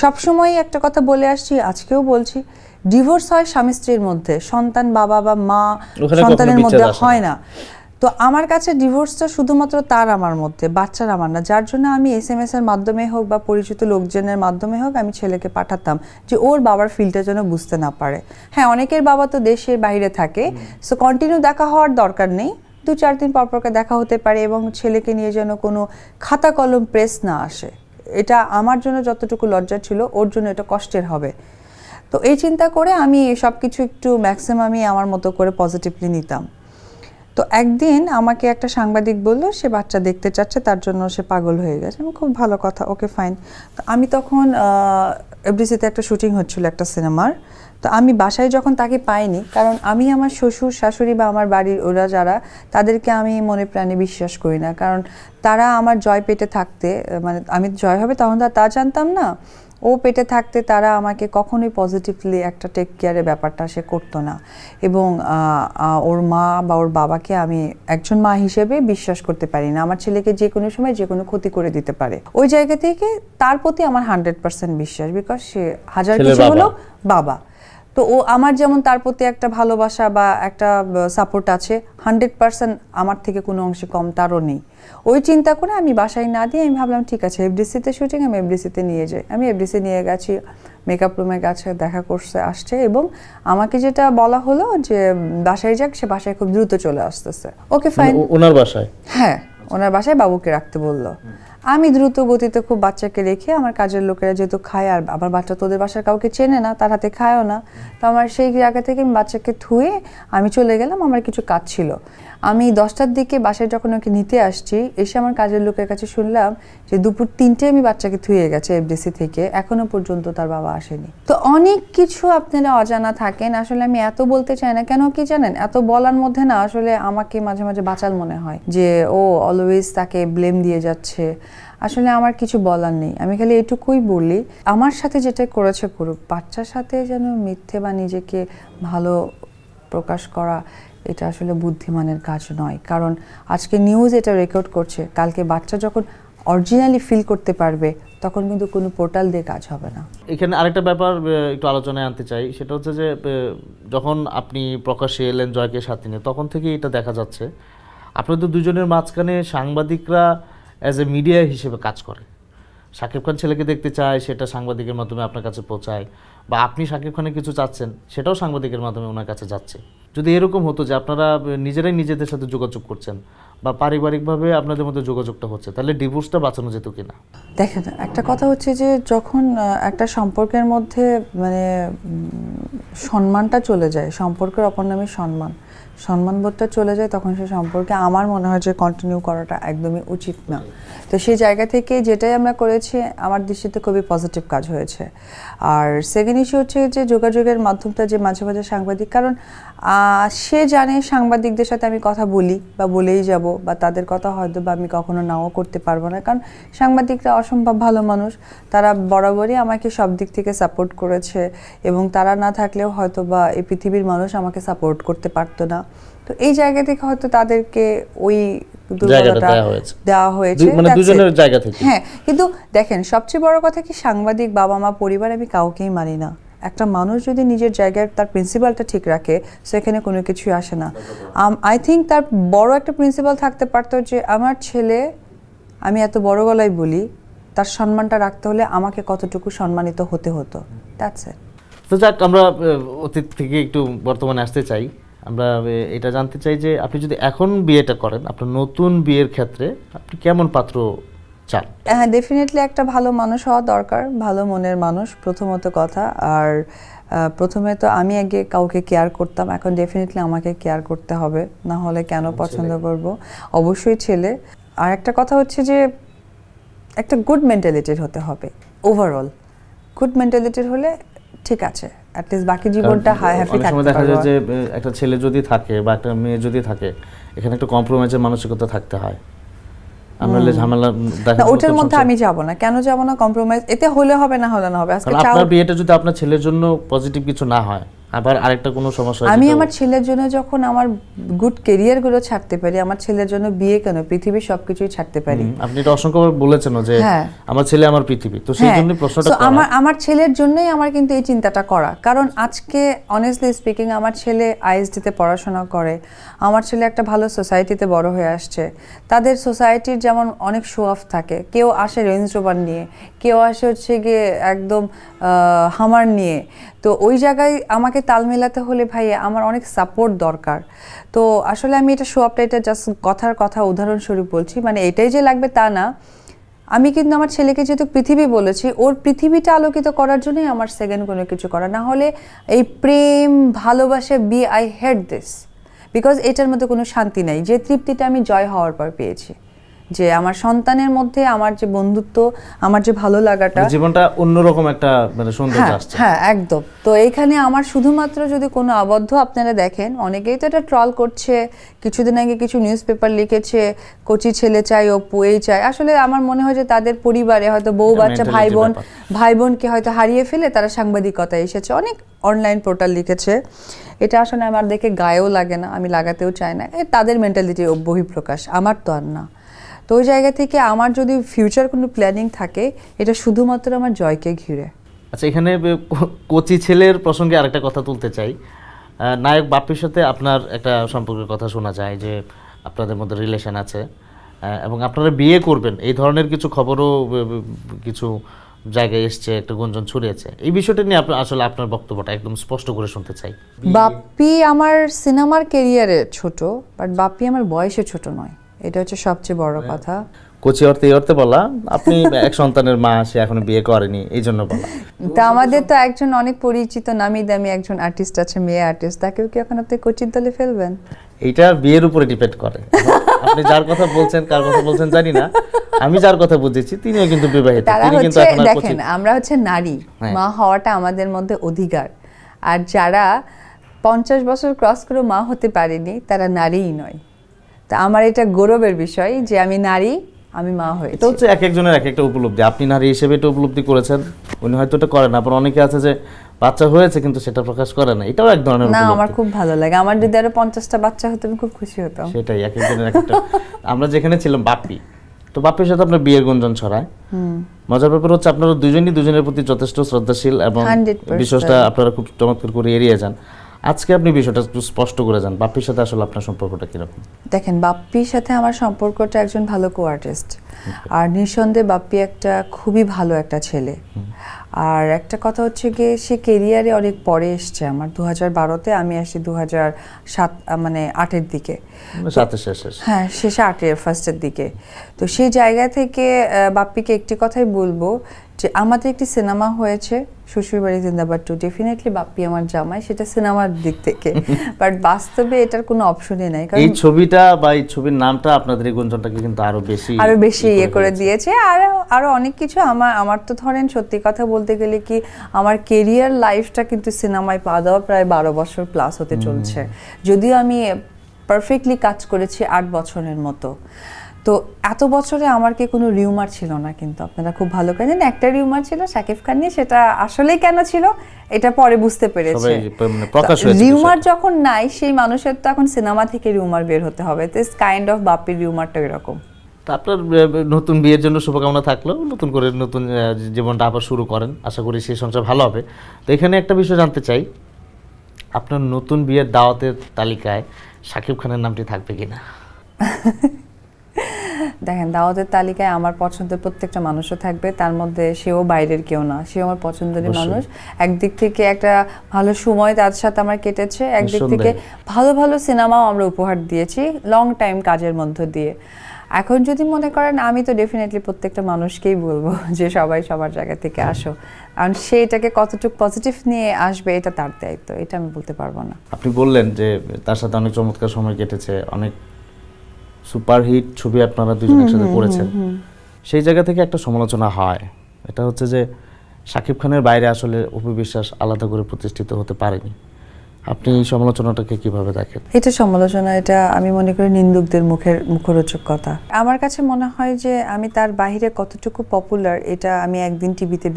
সবসময় একটা কথা বলে আসছি আজকেও বলছি ডিভোর্স হয় স্বামী স্ত্রীর মধ্যে সন্তান বাবা বা মা সন্তানের মধ্যে। হয় না। তো আমার কাছে ডিভোর্সটা শুধুমাত্র তার আমার মধ্যে বাচ্চার আমার না। যার জন্য আমি এস এম এস এর মাধ্যমে হোক বা পরিচিত লোকজনের মাধ্যমে হোক আমি ছেলেকে পাঠাতাম যে ওর বাবার ফিলটা যেন বুঝতে না পারে। হ্যাঁ অনেকের বাবা তো দেশের বাইরে থাকে সো কন্টিনিউ দেখা হওয়ার দরকার নেই। দু চার দিন পর পরকে দেখা হতে পারে এবং ছেলেকে নিয়ে যেন কোনো খাতা কলম প্রেস না আসে। এটা আমার জন্য যতটুকু লজ্জা ছিল, ওর জন্য এটা কষ্টের হবে। তো এই চিন্তা করে আমি সব কিছু একটু ম্যাক্সিমামই আমার মতো করে পজিটিভলি নিতাম। তো একদিন আমাকে একটা সাংবাদিক বলল, সে বাচ্চা দেখতে চাচ্ছে, তার জন্য সে পাগল হয়ে গেছে। আমি খুব ভালো কথা, ওকে ফাইন তো আমি তখন এফডিসিতে একটা শুটিং হচ্ছিল একটা সিনেমার তো আমি বাসায় যখন তাকে পাইনি কারণ আমি আমার শ্বশুর শাশুড়ি বা আমার বাড়ির ওরা যারা তাদেরকে আমি মনে প্রাণে বিশ্বাস করি না। কারণ তারা আমার জয় পেটে থাকতে মানে আমি জয় হবে তখন তো তা জানতাম না। ও পেটে থাকতে তারা আমাকে কখনোই পজিটিভলি একটা টেক কেয়ারের ব্যাপারটা সে করতো না। এবং ওর মা বা ওর বাবাকে আমি একজন মা হিসেবে বিশ্বাস করতে পারি না। আমার ছেলেকে যে কোনো সময় যে কোনো ক্ষতি করে দিতে পারে। ওই জায়গা থেকে তার প্রতি আমার হান্ড্রেড পার্সেন্ট বিশ্বাস বিকজ সে হাজার কিছু। হলো বাবা। তো ও আমার যেমন তার প্রতি একটা ভালোবাসা বা একটা সাপোর্ট আছে হান্ড্রেড পার্সেন্ট আমার থেকে কোনো অংশে কম তারও নেই। ওই চিন্তা করে আমি বাসায় না দিয়ে আমি ভাবলাম ঠিক আছে এফডিসিতে শুটিং আমি এফডিসিতে নিয়ে যাই। আমি এফডিসি নিয়ে গেছি মেকআপ রুমে গেছে দেখা করছে আসছে এবং আমাকে যেটা বলা হলো যে বাসায় যাক সে বাসায় খুব দ্রুত চলে আসতেছে। ওকে মানে ফাইন ওনার বাসায়? হ্যাঁ ওনার বাসায় বাবুকে রাখতে বলল। আমি দ্রুত গতিতে খুব বাচ্চাকে রেখে আমার কাজের লোকেরা যেহেতু খায় আর আবার বাচ্চা তোদের বাসার কাউকে চেনে না, তার হাতে খায়ও না। তো আমার সেই জায়গা থেকে আমি বাচ্চাকে থুয়ে আমি চলে গেলাম, আমার কিছু কাজ ছিল। আমি দশটার দিকে বাসায় যখন ওকে নিতে আসছি, এসে আমার কাজের লোকের কাছে শুনলাম যে দুপুর তিনটে আমি বাচ্চাকে থুয়ে গেছে এফডিসি থেকে। এখনও পর্যন্ত তার বাবা আসেনি। তো অনেক কিছু আপনারা অজানা থাকেন, আসলে আমি এত বলতে চাই না। কেন কি জানেন? এত বলার মধ্যে না আসলে আমাকে মাঝে মাঝে বাঁচাল মনে হয় যে ও অলওয়েজ তাকে ব্লেম দিয়ে যাচ্ছে। আসলে আমার কিছু বলার নেই। আমি খালি এটুকুই বলি, আমার সাথে যেটা করেছে করুক বাচ্চার সাথে যেন মিথ্যে বা নিজেকে ভালো প্রকাশ করা, এটা আসলে বুদ্ধিমানের কাজ নয়। কারণ আজকে নিউজ এটা রেকর্ড করছে, কালকে বাচ্চা যখন অরিজিনালি ফিল করতে পারবে, তখন কিন্তু কোনো পোর্টাল দিয়ে কাজ হবে না। এখানে আরেকটা ব্যাপার একটু আলোচনায় আনতে চাই, সেটা হচ্ছে যে যখন আপনি প্রকাশ্যে এলেন জয়কে সাথে নিয়ে, তখন থেকেই এটা দেখা যাচ্ছে। আপনাদের দুজনের মাঝখানে সাংবাদিকরা অ্যাজ এ মিডিয়া হিসেবে কাজ করে। শাকিব খান ছেলেকে দেখতে চায়, সেটা সাংবাদিকের মাধ্যমে আপনার কাছে পৌঁছায়, বা আপনি শাকিব খানের কিছু চাচ্ছেন, সেটাও সাংবাদিকের মাধ্যমে ওনার কাছে যাচ্ছে। যদি এরকম হতো যে আপনারা নিজেরাই নিজেদের সাথে যোগাযোগ করছেন বা পারিবারিকভাবে আপনাদের মধ্যে যোগাযোগটা হচ্ছে, তাহলে ডিভোর্সটা বাঁচানো যেত কিনা? দেখেন, একটা কথা হচ্ছে যে যখন একটা সম্পর্কের মধ্যে মানে সম্মানটা চলে যায়, সম্পর্কের অপর নামে সম্মান, সম্মানবোধটা চলে যায়, তখন সে সম্পর্কে আমার মনে হয় যে কন্টিনিউ করাটা একদমই উচিত না। তো সেই জায়গা থেকে যেটাই আমরা করেছি, আমার দৃষ্টিতে খুবই পজিটিভ কাজ হয়েছে। আর সেকেন্ড ইস্যু হচ্ছে যে যোগাযোগের মাধ্যমটা যে মাঝে মাঝে সাংবাদিক, কারণ সে জানে সাংবাদিকদের সাথে আমি কথা বলি বা বলেই যাব বা তাদের কথা হয়তো বা আমি কখনো নাও করতে পারব না। কারণ সাংবাদিকরা অসম্ভব ভালো মানুষ। তারা বরাবরই আমাকে সব দিক থেকে সাপোর্ট করেছে এবং তারা না থাকলেও হয়তো বা এই পৃথিবীর মানুষ আমাকে সাপোর্ট করতে পারতো না। তো এই জায়গা থেকে হয়তো তাদেরকে ওই দেওয়া হয়েছে। মানে দুজনের জায়গা থেকে। হ্যাঁ কিন্তু দেখেন সবচেয়ে বড় কথা কি সাংবাদিক বাবা মা পরিবার আমি কাউকেই মানি না। একটা মানুষ যদি নিজের জায়গায় তার প্রিন্সিপালটা ঠিক রাখে, সেখানে কোনো কিছুই আসে না। আই থিঙ্ক তার বড় একটা প্রিন্সিপাল থাকতে পারতো যে, আমার ছেলে, আমি এত বড় গলায় বলি, তার সম্মানটা রাখতে হলে আমাকে কতটুকু সম্মানিত হতে হতো। দ্যাটস তো যাক, আমরা অতীত থেকে একটু বর্তমানে আসতে চাই। আমরা এটা জানতে চাই যে, আপনি যদি এখন বিয়েটা করেন, আপনার নতুন বিয়ের ক্ষেত্রে আপনি কেমন পাত্র চান হ্যাঁ ডেফিনেটলি একটা ভালো মানুষ হওয়া দরকার ভালো মনের মানুষ প্রথমত কথা। আর প্রথমে তো আমি আগে কাউকে কেয়ার করতাম এখন ডেফিনেটলি আমাকে কেয়ার করতে হবে না হলে কেন পছন্দ করব? অবশ্যই ছেলে। আর একটা কথা হচ্ছে যে একটা গুড মেন্টালিটির হতে হবে ওভারঅল গুড মেন্টালিটির হলে ঠিক আছে অ্যাটলিস্ট বাকি জীবনটা হাই হ্যাপি থাকতে দেখা যায় যে একটা ছেলে যদি থাকে বা একটা মেয়ে যদি থাকে এখানে একটা কম্প্রোমাইজের মানসিকতা থাকতে হয়। আমরা ঝামেলা না ওটার মধ্যে আমি যাব না। কেন যাব না? কম্প্রোমাইজ এতে হলে হবে না হলে না হবে। আজকে আপনার বিয়েটা যদি আপনার ছেলের জন্য পজিটিভ কিছু না হয় আবার আরেকটা কোনো সমস্যা আমি আমার ছেলের জন্য যখন আমার গুড কেরিয়ারগুলো ছাড়তে পারি আমার ছেলের জন্য বিয়ে কেন? পৃথিবীর সবকিছুই ছাড়তে পারি। আপনি এটা অসংখ্যবার বলেছেন যে হ্যাঁ। আমার ছেলে আমার পৃথিবী। তো সেই হ্যাঁ, জন্য প্রশ্নটা আমার আমার ছেলের জন্যই আমার কিন্তু এই চিন্তাটা করা। কারণ আজকে অনেস্টলি স্পিকিং আমার ছেলে আইএসডিতে পড়াশোনা করে। আমার ছেলে একটা ভালো সোসাইটিতে বড় হয়ে আসছে। তাদের সোসাইটির যেমন অনেক শো অফ থাকে। কেউ আসে রেঞ্জ রোভার নিয়ে কেউ আসে হচ্ছে গিয়ে একদম হামার নিয়ে। তো ওই জায়গায় আমাকে তাল মেলাতে হলে ভাই আমার অনেক সাপোর্ট দরকার। তো আসলে আমি এটা শো অফটা এটা জাস্ট কথার কথা, উদাহরণস্বরূপ বলছি। মানে এটাই যে লাগবে তা না। আমি কিন্তু আমার ছেলেকে যেহেতু পৃথিবী বলেছি, ওর পৃথিবীটা আলোকিত করার জন্যই আমার সেকেন্ড কোনো কিছু করা। না হলে এই প্রেম, ভালোবাসা B I hate this because এটার মধ্যে কোনো শান্তি নাই। যে তৃপ্তিটা আমি জয় হওয়ার পর পেয়েছি। যে আমার সন্তানের মধ্যে আমার যে বন্ধুত্ব আমার যে ভালো লাগাটা জীবনটা অন্যরকম একটা মানে সৌন্দর্য হ্যাঁ আসছে। হ্যাঁ একদম। তো এইখানে আমার শুধুমাত্র যদি কোনো আবদ্ধ আপনারা দেখেন অনেকেই তো এটা ট্রল করছে কিছুদিন আগে কিছু নিউজ পেপার লিখেছে কচি ছেলে চাই অপু এই চাই। আসলে আমার মনে হয় যে তাদের পরিবারে হয়তো বউ বাচ্চা ভাই বোন ভাই বোনকে হয়তো হারিয়ে ফেলে তারা সাংবাদিকতায় এসেছে। অনেক অনলাইন পোর্টাল লিখেছে। এটা আসলে আমার দেখে গায়েও লাগে না আমি লাগাতেও চাই না। এ তাদের মেন্টালিটির বহিঃপ্রকাশ আমার তো আর না। তো ওই জায়গা থেকে আমার যদি ফিউচার কোনো প্ল্যানিং থাকে এটা শুধুমাত্র আমার জয়কে ঘিরে। আচ্ছা এখানে কোচি ছেলের প্রসঙ্গে আরেকটা কথা তুলতে চাই। নায়ক বাপ্পির সাথে আপনার একটা সম্পর্কের কথা শোনা যায় যে আপনাদের মধ্যে রিলেশন আছে। এবং আপনারা বিয়ে করবেন এই ধরনের কিছু খবরও কিছু জায়গায় এসছে একটা গুঞ্জন ছড়িয়েছে। এই বিষয়টা নিয়ে আপনার আসলে আপনার বক্তব্যটা একদম স্পষ্ট করে শুনতে চাই। বাপ্পি আমার সিনেমার কেরিয়ারে ছোট বাট বাপ্পি আমার বয়সে ছোট নয়। এটা হচ্ছে সবচেয়ে বড় কথা। কোচি অর্থে অর্থে বলা আপনি এক সন্তানের মা সে এখনও বিয়ে করেনি এই জন্য বলা। তা আমাদের তো একজন অনেক পরিচিত নামি দামি একজন আর্টিস্ট আছে মেয়ে আর্টিস্ট তাকেও কি এখন আপনি কোচির দলে ফেলবেন? এটা বিয়ের উপরে ডিপেন্ড করে। আপনি যার কথা বলছেন কার কথা বলছেন জানি না। আমি যার কথা বুঝেছি তিনিও কিন্তু বিবাহিত তারা তিনি কিন্তু হচ্ছে এখন দেখেন আমরা হচ্ছে নারী হ্যাঁ। মা হওয়াটা আমাদের মধ্যে অধিকার। আর যারা পঞ্চাশ বছর ক্রস করে মা হতে পারেনি তারা নারীই নয়। তা আমার এটা গৌরবের বিষয় যে আমি নারী আমি মা এটা হচ্ছে এক একজনের এক একটা উপলব্ধি। আপনি নারী হিসেবে এটা উপলব্ধি করেছেন উনি হয়তো এটা করেন আবার অনেকে আছে যে বাচ্চা হয়েছে কিন্তু সেটা প্রকাশ করে না। এটাও এক ধরনের না আমার খুব ভালো লাগে। আমার যদি আরও পঞ্চাশটা বাচ্চা হতো আমি খুব খুশি হতাম। সেটাই এক একজনের একটা। আমরা যেখানে ছিলাম বাপ্পি। তো বাপ্পির সাথে আপনার বিয়ের গুঞ্জন ছড়ায়। মজার ব্যাপার হচ্ছে আপনারা দুজনই দুজনের প্রতি যথেষ্ট শ্রদ্ধাশীল এবং 100% আপনারা খুব চমৎকার করে এড়িয়ে যান। আজকে আপনি বিষয়টা একটু স্পষ্ট করে যান। বাপ্পির সাথে আসলে আপনার সম্পর্কটা কীরকম? দেখেন বাপ্পির সাথে আমার সম্পর্কটা একজন ভালো কো আর্টিস্ট আর নিঃসন্দেহে বাপ্পি একটা খুবই ভালো একটা ছেলে। আর একটা কথা হচ্ছে গিয়ে সে কেরিয়ারে অনেক পরে এসছে আমার। দু হাজার বারোতে আমি আসি দু হাজার সাত মানে আটের দিকে। মানে হ্যাঁ শেষে আটের ফার্স্টের দিকে। তো সেই জায়গা থেকে বাপ্পিকে একটি কথাই বলব যে আমাদের একটি সিনেমা হয়েছে শ্বশুরবাড়ি জিন্দাবাদ টু ডেফিনেটলি বাপ্পি আমার জামাই সেটা সিনেমার দিক থেকে। বাট বাস্তবে এটার কোনো অপশনই নাই কারণ এই ছবিটা বা এই ছবির নামটা আপনাদের এই গুঞ্জনটাকে কিন্তু আরও বেশি আরও বেশি ইয়ে করে দিয়েছে। আর আরও অনেক কিছু আমার আমার তো ধরেন সত্যি কথা বলতে গেলে কি আমার কেরিয়ার লাইফটা কিন্তু সিনেমায় পা দেওয়া প্রায় বারো বছর প্লাস হতে চলছে। যদিও আমি পারফেক্টলি কাজ করেছি আট বছরের মতো। তো এত বছরে আমার কি কোনো রিউমার ছিল না কিন্তু? আপনারা খুব ভালো করে জানেন একটা রিউমার ছিল শাকিব খান নিয়ে সেটা আসলেই কেন ছিল? এটা পরে বুঝতে পেরেছে। সবাই মানে রিউমার যখন নাই সেই মানুষের তো এখন সিনেমা থেকে রিউমার বের হতে হবে। দিস কাইন্ড অফ বাপির রিউমারটা এরকম। তা আপনার নতুন বিয়ের জন্য শুভকামনা থাকল নতুন করে নতুন জীবনটা আবার শুরু করেন। আশা করি সেই সংসার ভালো হবে। তো এখানে একটা বিষয় জানতে চাই আপনার নতুন বিয়ের দাওয়াতের তালিকায় শাকিব খানের নামটি থাকবে কিনা? দেখেন দাওয়াতের তালিকায় আমার পছন্দের প্রত্যেকটা মানুষও থাকবে তার মধ্যে সেও বাইরের কেউ না সেও আমার অবশ্যই। মানুষ। একদিক থেকে একটা ভালো সময় তার সাথে আমার কেটেছে একদিক থেকে ভালো ভালো সিনেমাও আমরা উপহার দিয়েছি লং টাইম কাজের মধ্য দিয়ে। এখন যদি মনে করেন আমি তো ডেফিনেটলি প্রত্যেকটা মানুষকেই বলব যে সবাই সবার জায়গা থেকে আসো। কারণ সে এটাকে কতটুকু পজিটিভ নিয়ে আসবে এটা তার দায়িত্ব এটা আমি বলতে পারব না। আপনি বললেন যে তার সাথে অনেক চমৎকার সময় কেটেছে অনেক সুপারহিট ছবি আপনারা দুজন একসাথে করেছেন। সেই জায়গা থেকে একটা সমালোচনা হয়। এটা হচ্ছে যে শাকিব খানের বাইরে আসলে অপবিশ্বাস আলাদা করে প্রতিষ্ঠিত হতে পারেনি। আপনি এই সমালোচনাটাকে কীভাবে দেখেন? এটা সমালোচনা এটা আমি মনে করি নিন্দুকদের মুখের মুখরোচক কথা আমার কাছে মনে হয় যে আমি তার বাইরে কতটুকু পপুলার এটা আমি একদিন টিভিতে